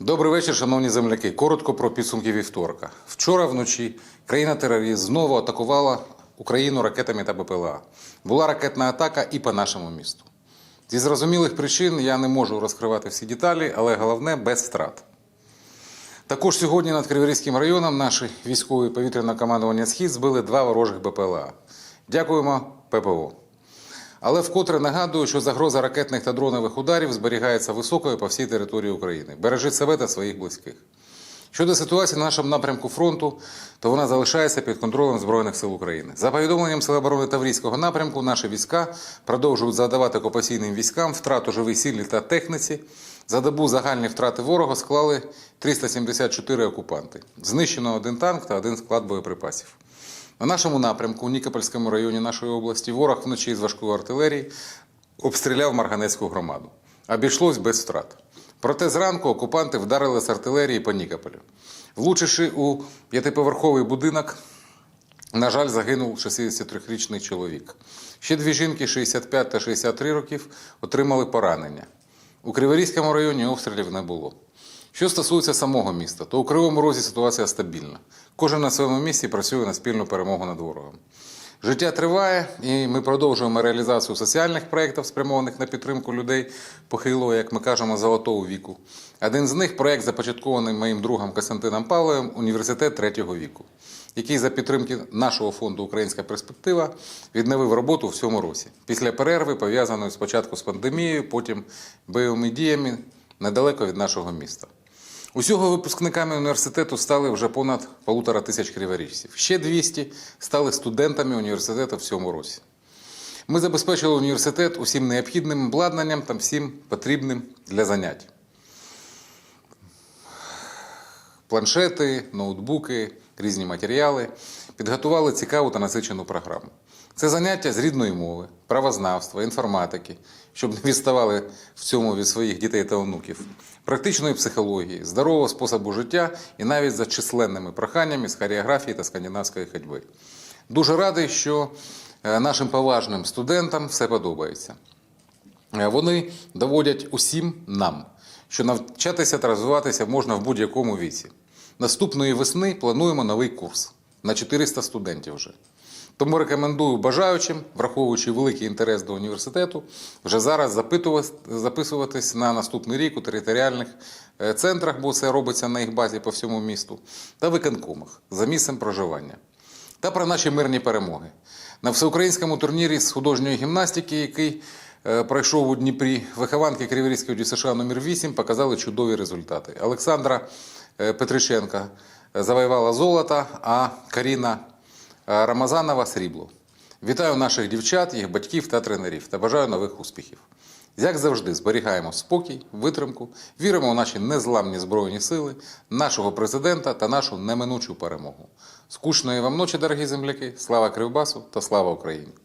Добрий вечір, шановні земляки. Коротко про підсумки вівторка. Вчора вночі країна-терорист знову атакувала Україну ракетами та БПЛА. Була ракетна атака і по нашому місту. Зі зрозумілих причин я не можу розкривати всі деталі, але головне без втрат. Також сьогодні над Криворізьким районом наші військові повітряне командування Схід збили два ворожих БПЛА. Дякуємо ППО. Але вкотре нагадую, що загроза ракетних та дронових ударів зберігається високою по всій території України. Бережіть себе та своїх близьких. Щодо ситуації на нашому напрямку фронту, то вона залишається під контролем Збройних сил України. За повідомленням Сил оборони Таврійського напрямку, наші війська продовжують задавати окупаційним військам втрату живій силі та техніці. За добу загальні втрати ворога склали 374 окупанти. Знищено один танк та один склад боєприпасів. На нашому напрямку у Нікопольському районі нашої області ворог вночі з важкої артилерії обстріляв Марганецьку громаду. Обійшлось без втрат. Проте зранку окупанти вдарили з артилерії по Нікополю. Влучивши у п'ятиповерховий будинок, на жаль, загинув 63-річний чоловік. Ще дві жінки 65 та 63 років отримали поранення. У Криворізькому районі обстрілів не було. Що стосується самого міста, то у Кривому Розі ситуація стабільна. Кожен на своєму місці працює на спільну перемогу над ворогом. Життя триває, і ми продовжуємо реалізацію соціальних проєктів, спрямованих на підтримку людей похилого, як ми кажемо, золотого віку. Один з них проєкт, започаткований моїм другом Костянтином Павловим, університет третього віку, який за підтримки нашого фонду Українська перспектива відновив роботу в цьому році. Після перерви, пов'язаної спочатку з пандемією, потім бойовими діями недалеко від нашого міста. Усього випускниками університету стали вже понад полутора тисяч криворіжців. Ще 200 стали студентами університету в цьому році. Ми забезпечили університет усім необхідним обладнанням та всім потрібним для занять. Планшети, ноутбуки, різні матеріали. Підготували цікаву та насичену програму. Це заняття з рідної мови, правознавства, інформатики, щоб не відставали в цьому від своїх дітей та онуків, практичної психології, здорового способу життя і навіть за численними проханнями з хореографії та скандинавської ходьби. Дуже радий, що е, нашим поважним студентам все подобається. Е, Вони доводять усім нам, що навчатися та розвиватися можна в будь-якому віці. Наступної весни плануємо новий курс на 400 студентів вже. Тому рекомендую бажаючим, враховуючи великий інтерес до університету, вже зараз записуватись на наступний рік у територіальних е, центрах, бо це робиться на їх базі по всьому місту, та виконкомах за місцем проживання та про наші мирні перемоги. На всеукраїнському турнірі з художньої гімнастики, який е, пройшов у Дніпрі, вихованки Криворізької ДЮСШ номер 8 показали чудові результати. Олександра е, Петриченка завоювала золото, а Каріна е, Рамазанова срібло. Вітаю наших дівчат, їх батьків та тренерів та бажаю нових успіхів. Як завжди, зберігаємо спокій, витримку, віримо у наші незламні збройні сили, нашого президента та нашу неминучу перемогу. Скучної вам ночі, дорогі земляки! Слава Кривбасу та слава Україні!